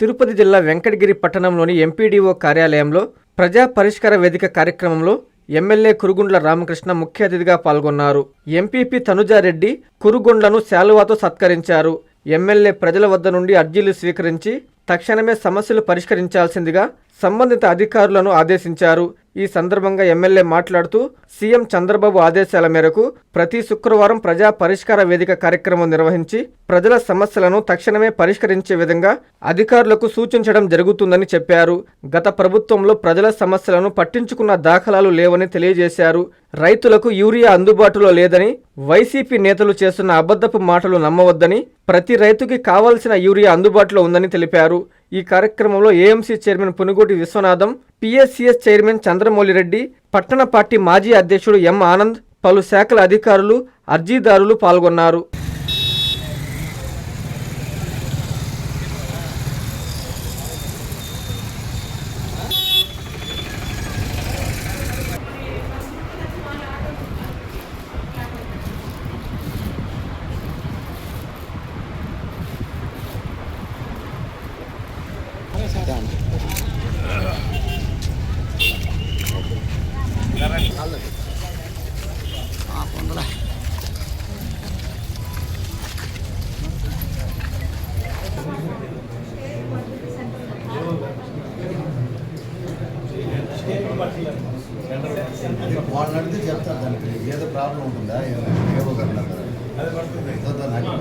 తిరుపతి జిల్లా వెంకటగిరి పట్టణంలోని ఎంపీడీఓ కార్యాలయంలో ప్రజా పరిష్కార వేదిక కార్యక్రమంలో ఎమ్మెల్యే కురుగుండ్ల రామకృష్ణ ముఖ్య అతిథిగా పాల్గొన్నారు. ఎంపీపీ తనుజారెడ్డి కురుగుండ్లను శాలువాతో సత్కరించారు. ఎమ్మెల్యే ప్రజల వద్ద నుండి అర్జీలు స్వీకరించి తక్షణమే సమస్యలు పరిష్కరించాల్సిందిగా సంబంధిత అధికారులను ఆదేశించారు. ఈ సందర్భంగా ఎమ్మెల్యే మాట్లాడుతూ సీఎం చంద్రబాబు ఆదేశాల మేరకు ప్రతి శుక్రవారం ప్రజా పరిష్కార వేదిక కార్యక్రమం నిర్వహించి ప్రజల సమస్యలను తక్షణమే పరిష్కరించే విధంగా అధికారులకు సూచించడం జరుగుతుందని చెప్పారు. గత ప్రభుత్వంలో ప్రజల సమస్యలను పట్టించుకున్న దాఖలాలు లేవని తెలియజేశారు. రైతులకు యూరియా అందుబాటులో లేదని వైసీపీ నేతలు చేస్తున్న అబద్ధపు మాటలు నమ్మవద్దని ప్రతి రైతుకి కావాల్సిన యూరియా అందుబాటులో ఉందని తెలిపారు. ఈ కార్యక్రమంలో AMC chairman Punugoti Viswanatham PSCS chairman Chandramouli Reddy పట్టణ పార్టీ మాజీ అధ్యక్షుడు ఎం ఆనంద్ పలు శాఖల అధికారులు అర్జీదారులు పాల్గొన్నారు. వాళ్ళు అడిగితే చెప్తారు దానికి ఏదో ప్రాబ్లం ఉంటుందా ఏవో కదా నాకు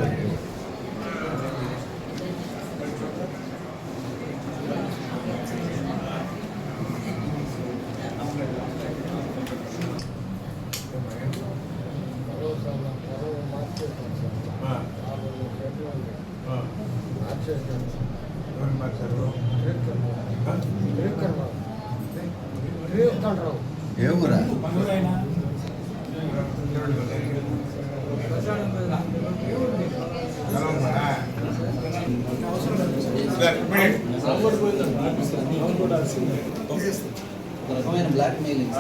ఏ ఊరా రకమైన బ్లాక్ మెయిలింగ్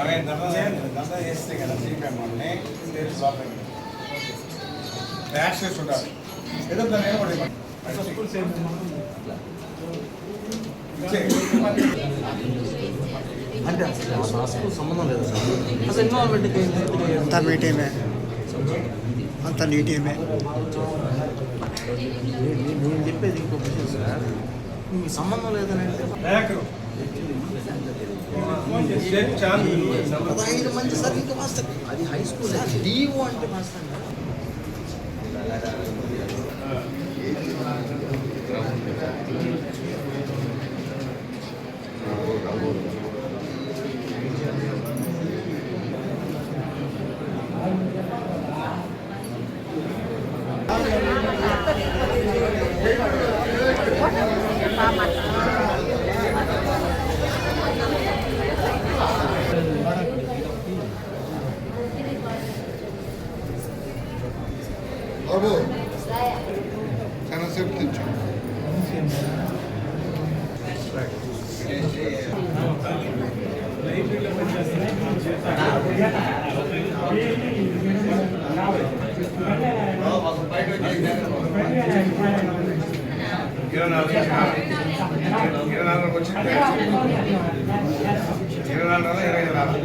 అంటే అసలు స్కూల్ సంబంధం లేదు సార్ అసలు ఇన్వాల్వ్మెంట్కి అంతా మీటిమే అంతా నీటిమే నేను చెప్పేది ఇంకో విషయం సార్ మీ సంబంధం లేదని అంటే ఐదు మంది సార్ ఇంకా మాస్టర్. అది హై స్కూల్ డిఓ అంటే మాస్టర్. ఇరవై నాలుగు ఇరవై నాలుగు వచ్చింది ఇరవై నాలుగు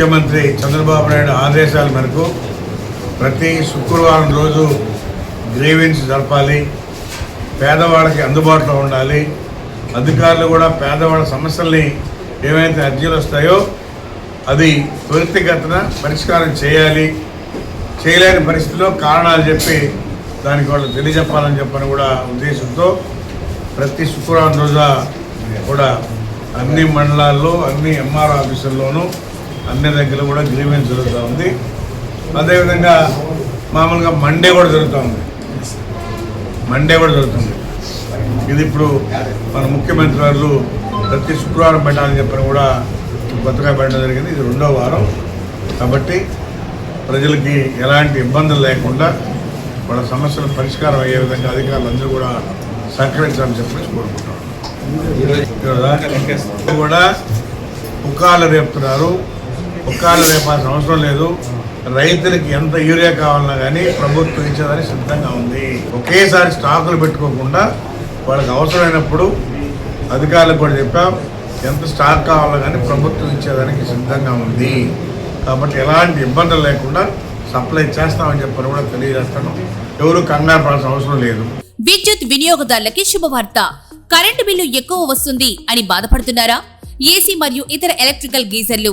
ముఖ్యమంత్రి చంద్రబాబు నాయుడు ఆదేశాల మేరకు ప్రతి శుక్రవారం రోజు గ్రీవెన్స్ జరపాలి పేదవాళ్ళకి అందుబాటులో ఉండాలి. అధికారులు కూడా పేదవాళ్ళ సమస్యల్ని ఏమైతే అర్జీలు వస్తాయో అది త్వరితగతన పరిష్కారం చేయాలి. చేయలేని పరిస్థితిలో కారణాలు చెప్పి దానికి వాళ్ళు తెలియజెప్పాలని చెప్పని కూడా ఉద్దేశంతో ప్రతి శుక్రవారం రోజు కూడా అన్ని మండలాల్లో అన్ని ఎంఆర్ ఆఫీసుల్లోనూ అన్ని దగ్గర కూడా గ్రీవెన్స్ జరుగుతూ ఉంది. అదేవిధంగా మామూలుగా మండే కూడా జరుగుతూ ఉంది. మండే కూడా జరుగుతుంది. ఇది ఇప్పుడు మన ముఖ్యమంత్రి వారు ప్రతి శుక్రవారం పెట్టాలని చెప్పని కూడా కొత్తగా పెట్టడం జరిగింది. ఇది రెండో వారం. కాబట్టి ప్రజలకి ఎలాంటి ఇబ్బందులు లేకుండా వాళ్ళ సమస్యల పరిష్కారం అయ్యే విధంగా అధికారులు అందరూ కూడా సహకరించాలని చెప్పేసి ఇది కూడా పుకాలు రేపుతున్నారు. ఒక్కళ్ళు రేపాల్సిన అవసరం లేదు. రైతులకి ఎంత యూరియా కావాలన్నా కానీ ప్రభుత్వం ఇచ్చేదానికి సిద్ధంగా ఉంది. ఒకేసారి స్టాకులు పెట్టుకోకుండా వాళ్ళకి అవసరమైనప్పుడు అధికారులకు కూడా చెప్పాం ఎంత స్టాక్ కావాలో కానీ ప్రభుత్వం ఇచ్చేదానికి సిద్ధంగా ఉంది. కాబట్టి ఎలాంటి ఇబ్బందులు లేకుండా సప్లై చేస్తామని చెప్పని కూడా తెలియజేస్తాను ఎవరు కంగారు పడాల్సిన అవసరం లేదు. విద్యుత్ వినియోగదారులకి శుభవార్త. కరెంటు బిల్లు ఎక్కువ వస్తుంది అని బాధపడుతున్నారా? ఏసీ మరియు ఇతర ఎలక్ట్రికల్ గీజర్లు.